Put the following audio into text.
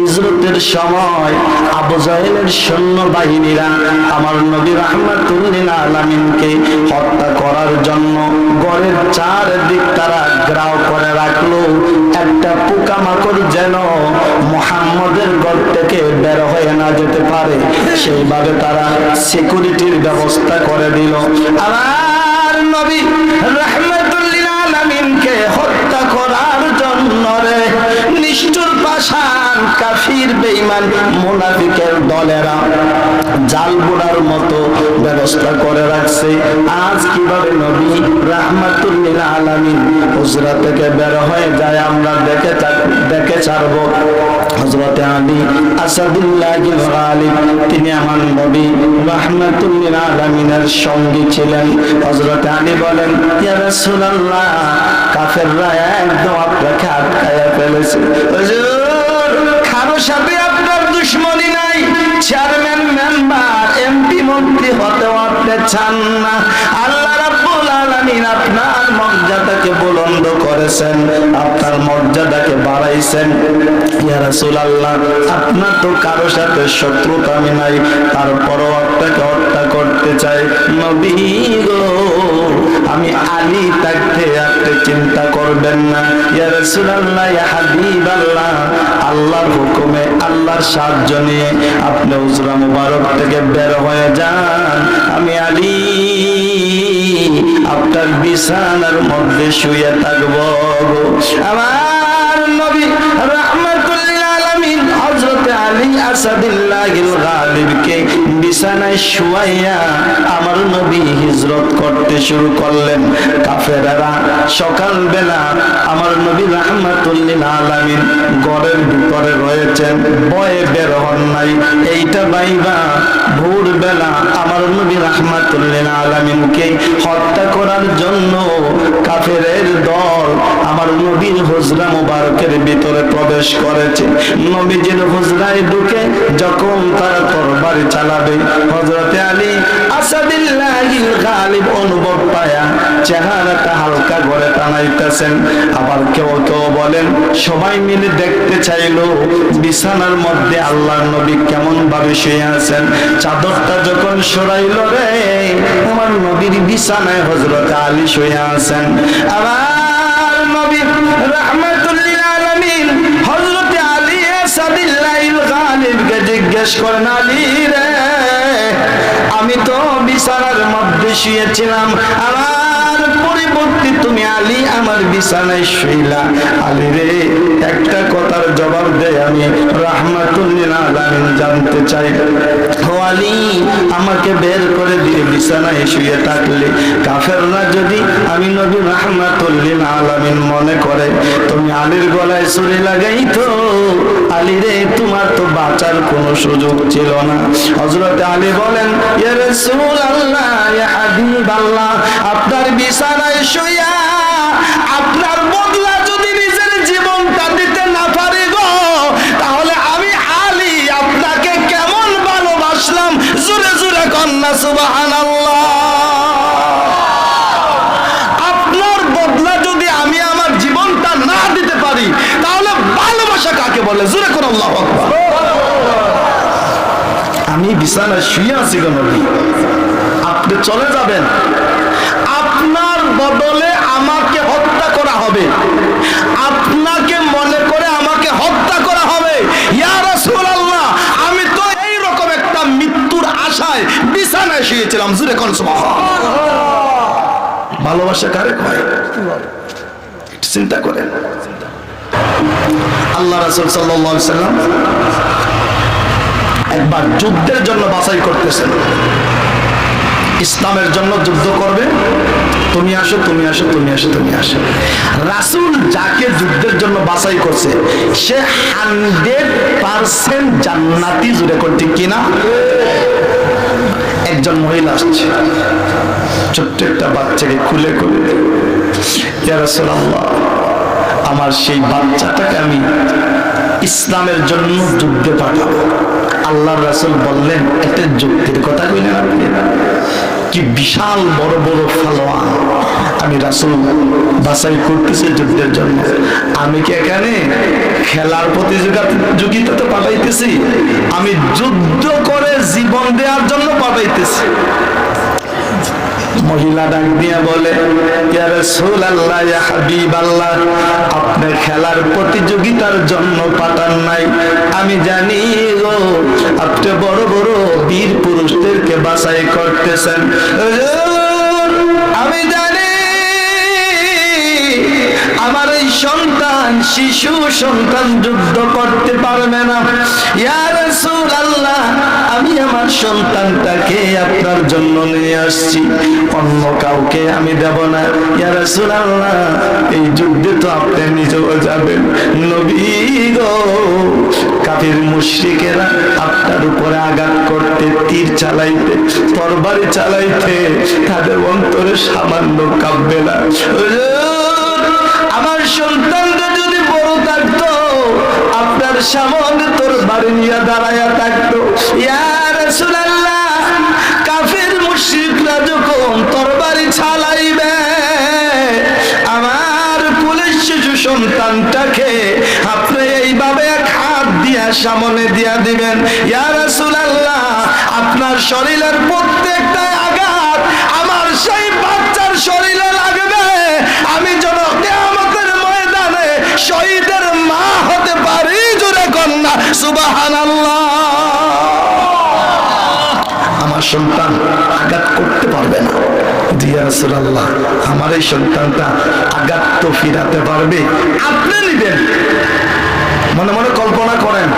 হিজরতের সময় আবু জাহেলের সৈন্য বাহিনীরা আমার নবী রহমাতুল্লিল আলামিনকে হত্যা করার জন্য গড়ের চারদিক তারা গ্রাও করে রাখল। একটা পোকামাকড় যেন মোহাম্মদের গড় থেকে বের হয়ে না যেতে পারে, সেইভাবে তারা সিকিউরিটির ব্যবস্থা করে দিল। আমার নবী রহমাতুল্লিল কাফির, বেঈমান, মুনাফিকের দলেরা জাল বুড়ার মতো ব্যবস্থা করে রাখছে। আজ কীভাবে নবী রাহমাতুল্লিল আলামিন হুজরা থেকে বের হয়ে যায় আমরা দেখে দেখে ছাড়বো। হযরতে আলী আসাদুল্লাহ গালিব, তিনি আমার নবী রাহমাতুল্লিল আলামিনের সঙ্গী ছিলেন। হযরতে আলী বলেন, ইয়া রাসূলুল্লাহ, কাফেররা একদম আপনাকে আটকায়া ফেলেছে। মন্ত্রী হতে পারতে চান না। আল্লাহ রাব্বুল আলামিন আপনার মর্যাদাকে বুলন্দ করেছেন, আপনার মর্যাদাকে বাড়াইছেন। ইয়া রাসূলুল্লাহ, আপনার তো কারও সাথে শত্রুতা আমি নাই, তারপরও আপনাকে হত্যা করতে চাই। নবী গো, আমি আলী থাকতে আপনি চিন্তা করবেন না। ইয়া রাসূলুল্লাহ, ইয়া হাবিবাল্লাহ, আল্লাহর হুকুমে, আল্লাহর সাহায্য নিয়ে আপনি উজরা মুবারক থেকে বের হয়ে যান। আমি আলী আপনার বিছানার মধ্যে শুয়ে থাকব। আমার নবী রাহমাতুল্লিল আলামিন হযরত আলী আসাদুল্লাহিল গালিবকে বিছানায় শুয়াইয়া আমার নবী হিজরত করতে শুরু করলেন। কাফেরেরা সকালবেলা আমার নবী রাহমাতুল্লিল আলামিন ঘরের ভিতরে রয়েছেন বয়ে বের হন নাই। এইটা বাইবা ভোরবেলা আমার নবী রাহমাতুল্লিল আলামিনকে হত্যা করার জন্য কাফেরের দল আমার নবীর হুজরা মুবারকের ভিতরে প্রবেশ করেছে। নবীজির হুজরায় ঢুকে যখন তারা তরবারি চালাবে, হযরতে আলী আসাদুল্লাহিল গালিব অনুভব পায়া চেহারাটা হালকা করে টানাইতেছেন। আবার কেউ কেউ বলেন, সবাই মিলে দেখতে চাইলো, বিছানার মধ্যে আল্লাহর নবী কেমন ভাবে শুয়ে আছেন। চাদরটা যখন সরাইল রে, আমার নবীর বিছানায় হযরতে আলী শুয়ে আছেন। আবার জিজ্ঞেস করেন আলী রে, আমি তো বিছানার মধ্যে শুয়েছিলাম। আমার পরিবর্তে তুমি আলী, আমার বিছানায় শুইলা। আলী রে, একটা কথার জবাব দেয় আমি। জানতে চাই আলী আমাকে বের করে দিয়ে বিছানায় শুয়ে থাকলে কাফেররা যদি আমি নবী রাহমাতুল্লিল আলামিন মনে করে, তুমি আলীর গলায় ছুরি লাগাই তো আলী রে, তোমার তো বাঁচার কোনো সুযোগ ছিল না। হযরত আলী বলেন, ইয়া রাসূলুল্লাহ, ইয়া হাবিবাল্লাহ, আপনার বিছানায় শুয়া আল্লাহ আমি বিছানায় শুয়ে আছি গো নবী। আপনি চলে যাবেন। আপনার বদলে আমাকে হত্যা করা হবে। আপনাকে মনে করে আমাকে হত্যা করা হবে। আমি তো এই রকম একটা মৃত্যুর আশায় বিছানায় শুয়েছিলাম। জুরে কোন ভালোবাসা কারে কয়? চিন্তা করেন। আল্লাহ রাসূল সাল্লাম একবার যুদ্ধের জন্য বাছাই করতেছেন। ইসলামের জন্য যুদ্ধ করবে। তুমি আসো তুমি আসো তুমি আসো তুমি আসো। রাসূল যাকে যুদ্ধের জন্য বাছাই করছে, সে হান্ড্রেড পার্সেন্ট জান্নাতি জুড়ে করতে কিনা? একজন মহিলা আসছে। ছোট্ট একটা বাচ্চাকে খুলে খুলে, ইয়া রাসূলুল্লাহ আমার সেই বাচ্চাটাকে আমি ইসলামের জন্য যুদ্ধে পাঠাবো। আল্লাহ রাসূল বললেন এটা যুক্তির কথা কইলেন আপনি কি? বিশাল বড় বড় ফালোয়ান। আমি রাসুল বাছাই করতেছি যুদ্ধের জন্য। আমি কি এখানে খেলার প্রতিযোগিতাতে পাঠাইতেছি? আমি যুদ্ধ করে জীবন দেওয়ার জন্য পাঠাইতেছি। মহিলা ডাক দিয়া বলে আপনি খেলার প্রতিযোগিতার জন্য পাঠান নাই। আমি জানি গো, আপনি বড় বড় বীর পুরুষদেরকে বাছাই করতেছেন। সন্তান, শিশু সন্তান যুদ্ধ করতে পারবে না। ইয়া রাসূলুল্লাহ, আমি আমার সন্তানটাকে আপনার জন্য নিয়ে আসছি। অন্য কাউকে আমি দেব না। ইয়া রাসূলুল্লাহ, এই যুদ্ধে তো আপনি নিজেও যাবেন। নবী গো, কাফির মুশরিকেরা আপনার উপরে আঘাত করতে, তীর চালাইতে, তরবারি চালাইতে, তাদের অন্তরে সামান্য কাঁপবে না হুজুর, আমার সন্তানটা যদি বড় থাকতো সামনে তোর বাড়ি নিয়ে থাকতো। ইয়া রাসূলুল্লাহ, কাফির যখন তরবারি চালাইবে আমার কুলের শিশু সন্তানটাকে আপনি এইভাবে হাত দিয়া সামনে দিয়া দিবেন। ইয়া রাসূলুল্লাহ, আপনার শরীরের প্রত্যেকটা আঘাত আমার সেই বাচ্চার শরীরে সন্তান আঘাত করতে পারবে না। দিয়া আল্লাহ আমার এই সন্তানটা আঘাত তো ফিরাতে পারবে। আপনি নিবেন। মনে মনে কল্পনা করেন